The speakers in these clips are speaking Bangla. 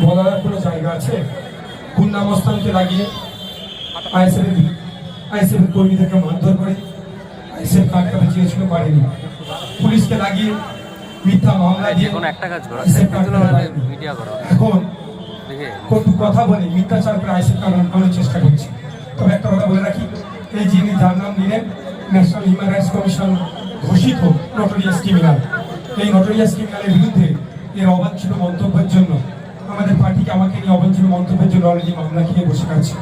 বলার কোনো জায়গা আছে? গুন্ডামস্তানকে লাগিয়ে আইএসএফ আইএসএফ কর্মীদেরকে মারধর করে? আইএসএফ আটকাতে চেয়েছিল পারেনি। পুলিশকে লাগিয়ে মিথ্যা মামলা দিয়ে কোনো একটা কাজ করো। ভিডিও করো। এখন কটু কথা বলে মিথ্যাচার করে কারণ আনার চেষ্টা করছি। তবে একটা কথা বলে রাখি এই যিনি যার নাম দিলেন ন্যাশনাল হিউম্যান রাইটস কমিশন ঘোষিত নটোরিয়াস ক্রিমিনাল এই নটোরিয়াস ক্রিমিনালের বিরুদ্ধে এর অবাঞ্ছিত মন্তব্যের জন্য আমাদের পার্টিকে আমাকে নিয়ে অবাঞ্ছিত মন্তব্যের জন্য অলরেডি মামলা খেয়ে বসে আছে।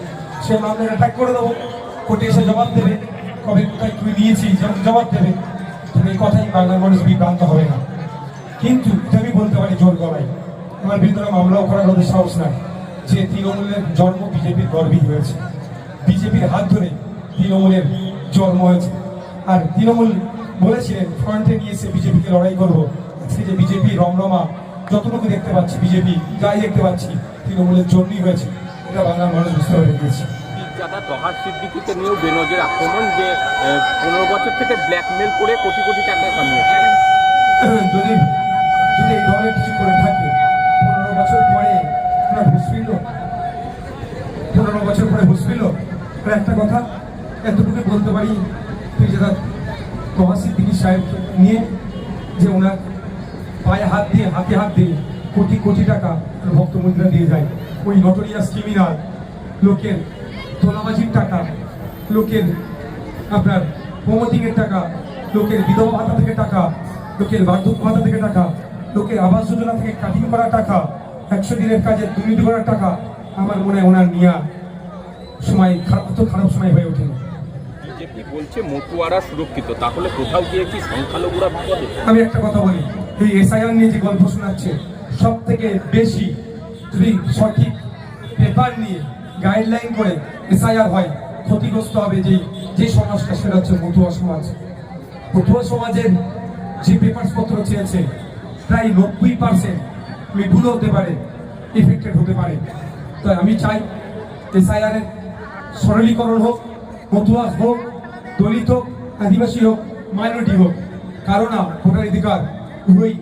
সে মামলা অ্যাটাক করে দেবো। কোর্টে এসে জবাব দেবে। কবে কোথায় তুই নিয়েছি জবাব দেবে। তবে এই কথাই বাংলার মানুষ বিভ্রান্ত হবে না। কিন্তু আমি বলতে পারি জোর গলায়। আমার বিরুদ্ধে মামলাও করার ওদের সাহস নাই। যে তৃণমূলের জন্ম বিজেপির গর্বই হয়েছে। বিজেপির হাত ধরে তৃণমূলের জন্ম হয়েছে। আর তৃণমূল বলেছিলেন ফ্রন্টে নিয়ে এসে বিজেপিকে লড়াই করব। আজকে যে বিজেপি রমরমা যতটুকু দেখতে পাচ্ছি বিজেপি যাই দেখতে পাচ্ছি তৃণমূলের জন্যই হয়েছে। এটা বাংলার মানুষ বুঝতে পেরে গিয়েছে। দাদা দহার সিদ্দিকিকে নিয়েও বেনজের আক্রমণ যে পনেরো বছর থেকে ব্ল্যাকমেল করে কোটি কোটি টাকা কামিয়েছে। যদি যদি এই ধরনের কিছু করে থাকে পনেরো বছর পরে ফিরল পনেরো বছর পরে একটা কথা এতটুকু বলতে পারি তুই যেটা দিদি সাহেবকে নিয়ে যে ওনার পায়ে হাত দিয়ে হাতে হাত দিয়ে কোটি কোটি টাকা ভক্ত মুদ্রা দিয়ে যায়। ওই নটোরিয়াস ক্রিমিনাল লোকের তোলাবাজির টাকা লোকের আপনার প্রমোটিং এর টাকা লোকের বিধবা ভাতা থেকে টাকা লোকের বার্ধক্য ভাতা থেকে টাকা লোকের আবাস যোজনা থেকে কাটিং করা টাকা একশো দিনের কাজে দুর্নীতি করার টাকা আমার মনে হয় ওনার নিয়া সময় খারাপ অত খারাপ সময় হয়ে ওঠেনি। বিজেপি বলছে মতুয়ারা সুরক্ষিত তাহলে কোথাও গিয়ে কি সংখ্যালঘুরা বিপদে? আমি একটা কথা বলি এই এসআইআর নিয়ে যে গল্প শোনাচ্ছে সব থেকে বেশি যদি সঠিক পেপার নিয়ে গাইডলাইন করে এসআইআর হয়, ক্ষতিগ্রস্ত হবে যে যে সমাজটা, সেটা হচ্ছে মতুয়া সমাজ। মতুয়া সমাজের যে পেপারস পত্র চেয়েছে, প্রায় নব্বই পার্সেন্ট ভুল হতে পারে এফেক্টেড হতে পারে। তাই আমি চাই এসআইআর এর সরলীকরণ হোক, মতুয়া হোক, দলিত হোক আদিবাসী হোক মাইনরিটি হোক, কারও না অধিকার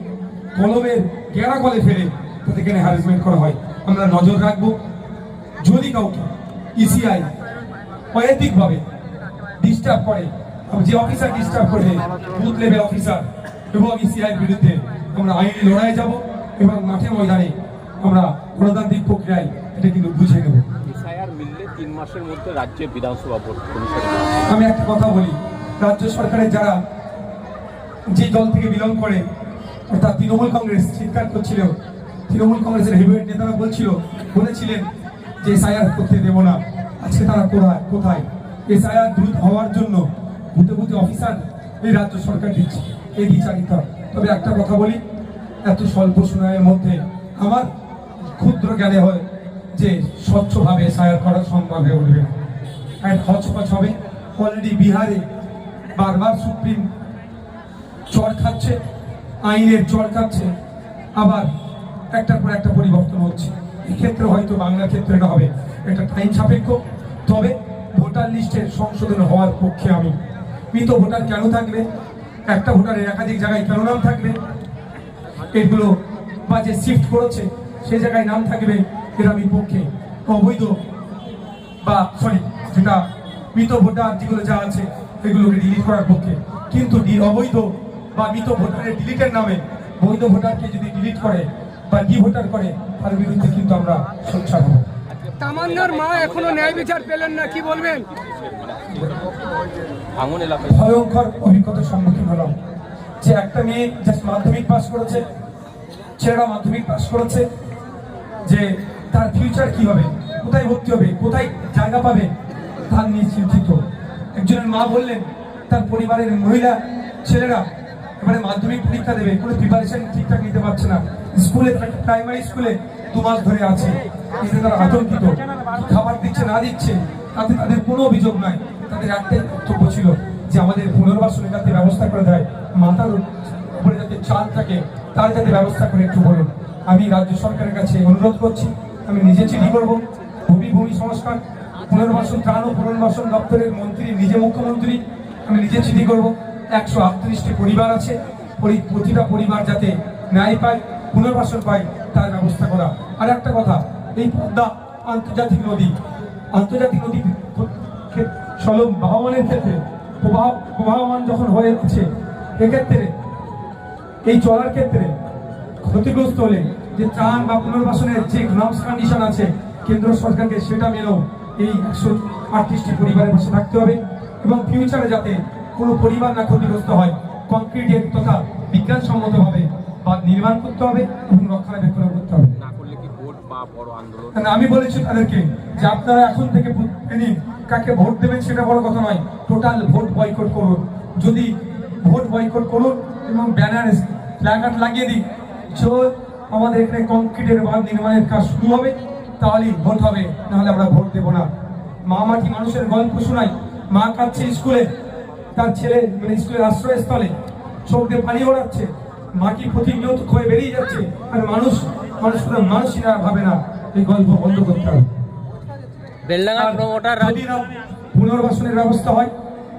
কলমের গেরা কলে ফেলে তাদের এখানে হ্যারাসমেন্ট করা হয়। আমরা নজর রাখব যদি কাউকে E ইসিআই অনৈতিকভাবে ডিস্টার্ব করে যে অফিসার ডিস্টার্ব করবে বুথ লেভেল অফিসার এবং ইসিআই বিরুদ্ধে আমরা আইনি লড়াই যাব এবং মাঠে ময়দানে আমরা গণতান্ত্রিক প্রক্রিয়ায় এটা কিন্তু বুঝে নেব। তিন মাসের মধ্যে রাজ্যের বিধানসভা ভোট আমি একটা কথা বলি রাজ্য সরকারের যারা যে দল থেকে বিলং করে অর্থাৎ তৃণমূল কংগ্রেস চিৎকার করছিল তৃণমূল কংগ্রেসের হেভিওয়েট নেতারা বলছিল, বলেছিলেন যে এসআইআর করতে দেবো না। আজকে তারা কোথায় কোথায়? এসআইআর দ্রুত হওয়ার জন্য ভূতে ভূতে অফিসার এই রাজ্য সরকার দিচ্ছে, এই বিচারিতা। তবে একটা কথা বলি, এত স্বল্প সময়ের মধ্যে আমার ক্ষুদ্র জ্ঞানে হয় যে স্বচ্ছভাবে এসআইআর করা সম্ভব হয়ে উঠবে। অ্যান্ড হচপচ হবে। অলরেডি বিহারে বারবার সুপ্রিম চর খাচ্ছে। আইনের চর খাচ্ছে আবার একটার পর একটা পরিবর্তন হচ্ছে। এক্ষেত্রে হয়তো বাংলার ক্ষেত্রে এটা হবে এটা টাইম সাপেক্ষ। তবে ভোটার লিস্টের সংশোধন হওয়ার পক্ষে আমি। মৃত ভোটার কেন থাকবে? একটা ভোটারের একাধিক জায়গায় কেন নাম থাকবে? এগুলো বা যে শিফট করেছে। সেই জায়গায় নাম থাকবে এর আমি পক্ষে অবৈধ বা সরি যেটা মৃত ভোটার যেগুলো যা আছে, এগুলোকে ডিলিট করার পক্ষে। কিন্তু অবৈধ বা মৃত ভোটারের ডিলিটের নামে বৈধ ভোটারকে যদি ডিলিট করে বা ডি ভোটার করে তার বিরুদ্ধে কিন্তু আমরা সোচ্চার হব। তামান্নার মা এখনও ন্যায় বিচার পেলেন না কি বলবেন? ভয়ঙ্কর অভিজ্ঞতার সম্মুখীন হলাম। যে একটা মেয়ে জাস্ট মাধ্যমিক পাস করেছে ছেলেরা মাধ্যমিক পাস করেছে যে তার ফিউচার কি হবে কোথায় ভর্তি হবে কোথায় জায়গা পাবে তার নিয়ে চিন্তিত একজনের মা বললেন তার পরিবারের মহিলা ছেলেরা এবারে মাধ্যমিক পরীক্ষা দেবে, কোনো প্রিপারেশন ঠিকঠাক নিতে পারছে না। স্কুলে প্রাইমারি স্কুলে দু মাস ধরে আছে। এতে তারা আতঙ্কিত। খাবার দিচ্ছে, না দিচ্ছে, তাতে তাদের কোনো অভিযোগ নাই। তাদের একটাই বক্তব্য ছিল যে আমাদের পুনর্বাসনের যাতে ব্যবস্থা করে দেয়। মাথার উপরে যাতে চাল থাকে, তার যাতে ব্যবস্থা করে একটু বলুন। আমি রাজ্য সরকারের কাছে অনুরোধ করছি, আমি নিজে চিঠি করব। ভূমি ভূমি সংস্কার, পুনর্বাসন ত্রাণ ও পুনর্বাসন দপ্তরের মন্ত্রী, নিজে মুখ্যমন্ত্রী, আমি নিজে চিঠি করব। একশো আটত্রিশটি পরিবার আছে। পরি- প্রতিটা পরিবার যাতে ন্যায় পায়, পুনর্বাসন পায়, তার ব্যবস্থা করা। আর একটা কথা, এই পদ্মা আন্তর্জাতিক নদী আন্তর্জাতিক নদী চলম বাহমানের ক্ষেত্রে প্রবাহ, প্রবাহমান যখন হয়ে আছে, এক্ষেত্রে এই চলার ক্ষেত্রে ক্ষতিগ্রস্ত হলে যে ত্রাণ বা পুনর্বাসনের যে গ্রামস কন্ডিশন আছে, কেন্দ্র সরকারকে সেটা মেনেও এই একশো আটত্রিশটি পরিবারের পাশে থাকতে হবে। এবং ফিউচারে যাতে কোনো পরিবার না ক্ষতিগ্রস্ত হয়। কংক্রিটের তথা বিজ্ঞানসম্মতভাবে বাঁধ নির্মাণ করতে হবে এবং রক্ষণাবেক্ষণ করতে হবে। না করলে কি ভোট বা বড় আন্দোলন? আমি বলেছি তাদেরকে যে আপনারা এখন থেকে দিন কাকে ভোট দেবেন সেটা বড় কথা নয়। টোটাল ভোট বয়কট করুন। যদি ভোট বয়কট করুন এবং ব্যানার প্ল্যাকার্ড লাগিয়ে দিন যে আমাদের এখানে কংক্রিটের বাঁধ নির্মাণের কাজ শুরু হবে তাহলেই ভোট হবে। নাহলে আমরা ভোট দেবো না। মা মাটি মানুষের গল্প শোনাই। মা কাচ্ছে স্কুলে। তার ছেলে মানে স্কুলের আশ্রয়স্থলে। চোখ দিয়ে পানি ওড়াচ্ছে মাটি প্রতিনিয়ত ক্ষয়ে বেরিয়ে যাচ্ছে আর মানুষ মানুষ কোনো মানুষই না ভাবে না এই গল্প বন্ধ করতে হবে। যদি না পুনর্বাসনের ব্যবস্থা হয়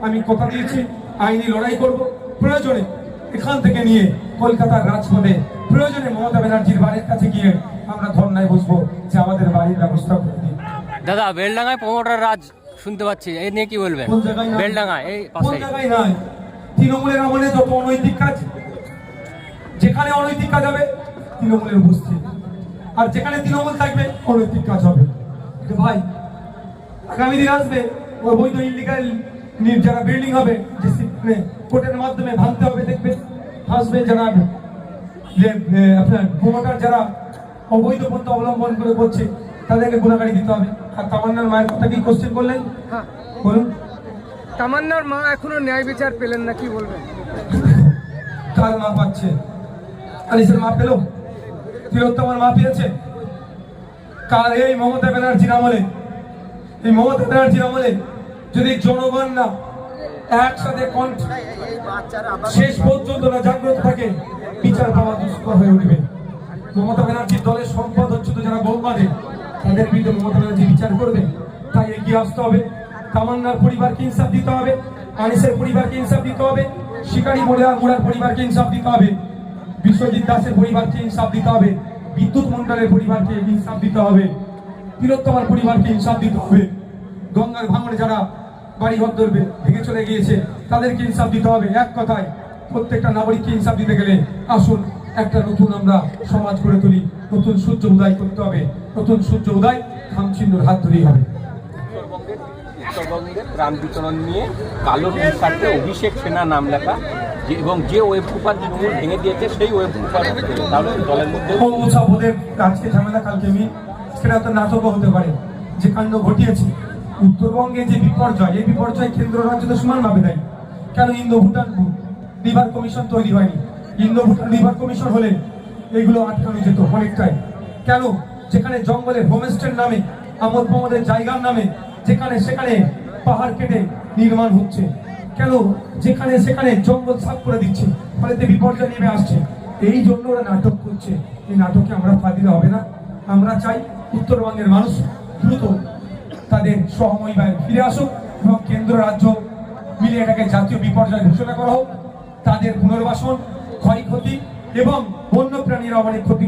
আমি কথা দিয়েছি আইনি লড়াই করব। প্রয়োজনে এখান থেকে নিয়ে কলকাতার রাজপথে প্রয়োজনে মমতা ব্যানার্জির বাড়ির কাছে গিয়ে আমরা ধর্নায় বসবো যে আমাদের বাড়ির ব্যবস্থা করে দিন। দাদা বেলডাঙ্গায় প্রমোটার রাজ শুনতে পাচ্ছি। এই নিয়ে কি বলবেন? বেলডাঙ্গা এই কোন পাশে তৃণমূলের আমলে যত অনৈতিক কাজ যেখানে অনৈতিক কাজ হবে তৃণমূলের উপস্থিত। আর যেখানে তৃণমূল থাকবে অনৈতিক কাজ হবে। ভাই আগামী দিন আসবে অবৈধ ইলিগাল যারা বিল্ডিং হবে যে কোর্টের মাধ্যমে ভাঙতে হবে দেখবে আসবে যারা যে এ, আপনার প্রমোটার যারা অবৈধ পন্থা অবলম্বন করে করছে তাদেরকে গুণাগাড়ি দিতে হবে। আর তামান্নার মায়ের কথা কি কোশ্চেন করলেন? হ্যাঁ। বলুন। তামান্নার মা এখনও ন্যায় বিচার পেলেন না কি বলবেন? কার মা পাচ্ছে? মা পেল? তিলোত্তমার মা পেয়েছে? কার এই মমতা ব্যানার্জির আমলে এই মমতা ব্যানার্জির আমলে যদি জনগণ না একসাথে কণ্ঠ শেষ পর্যন্ত না জাগ্রত থাকে বিচার পাওয়া দুষ্কর হয়ে উঠবে। মমতা ব্যানার্জির দলের সম্পদ হচ্ছে তো যারা বৌমাদে তাদের বিরুদ্ধে মমতা ব্যানার্জি বিচার করবে, তাই এগিয়ে আসতে হবে। তামান্নার পরিবারকে ইনসাফ দিতে হবে, আনিসের পরিবারকে ইনসাফ দিতে হবে, শিকারী মোড়া মুড়ার পরিবারকে ইনসাফ দিতে হবে, বিশ্বজিৎ দাসের পরিবারকে ইনসাফ দিতে হবে, বিদ্যুৎ মন্ডলের পরিবারকে ইনসাফ দিতে হবে, তিলোত্তমার পরিবারকে ইনসাফ দিতে হবে। গঙ্গার ভাঙনে যারা বাড়ি ঘর ধরবে, ভেঙে চলে গিয়েছে, তাদেরকে ইনসাফ দিতে হবে। এক কথায়, প্রত্যেকটা নাগরিককে ইনসাফ দিতে গেলে আসুন একটা নতুন আমরা সমাজ গড়ে তুলি। নতুন সূর্য উদয় করতে হবে। নতুন সূর্য উদয় খামচিহ্নর হাত ধরেই হবে। উত্তরবঙ্গের বিতরণ নিয়ে কালো অভিষেক সেনা নাম লেখা এবং যে ওয়েব কুপার তৃণমূল ভেঙে দিয়েছে সেই ওয়েব কুপার তাহলে দলের মধ্যে মুছা ওদের আজকে ঝামেলা কালকে আমি সেটা তো নাটকও হতে পারে। যে কাণ্ড ঘটিয়েছে। উত্তরবঙ্গে যে বিপর্যয় এই বিপর্যয় কেন্দ্র রাজ্য তো সমানভাবে দেয়। কেন ইন্দো ভুটান রিভার কমিশন তৈরি হয়নি? ইন্দো ভুটান রিভার কমিশন হলে এগুলো আটকানো যেত অনেকটাই। কেন? যেখানে জঙ্গলের হোমস্টের নামে, আমোদ প্রমোদের জায়গার নামে, যেখানে সেখানে পাহাড় কেটে নির্মাণ হচ্ছে। কেন? যেখানে সেখানে জঙ্গল সাফ করে দিচ্ছে ফলে বিপর্যয় নেমে আসছে। এই জন্য ওরা নাটক করছে। এই নাটকে আমরা পা দিলে হবে না। আমরা চাই উত্তরবঙ্গের মানুষ দ্রুত তাদের সহময়ী ফিরে আসুক এবং কেন্দ্র রাজ্য মিলে এটাকে জাতীয় বিপর্যয় ঘোষণা করা হোক। তাদের পুনর্বাসন ক্ষয়ক্ষতি এবং বন্যপ্রাণীরা অনেক ক্ষতিগ্রস্ত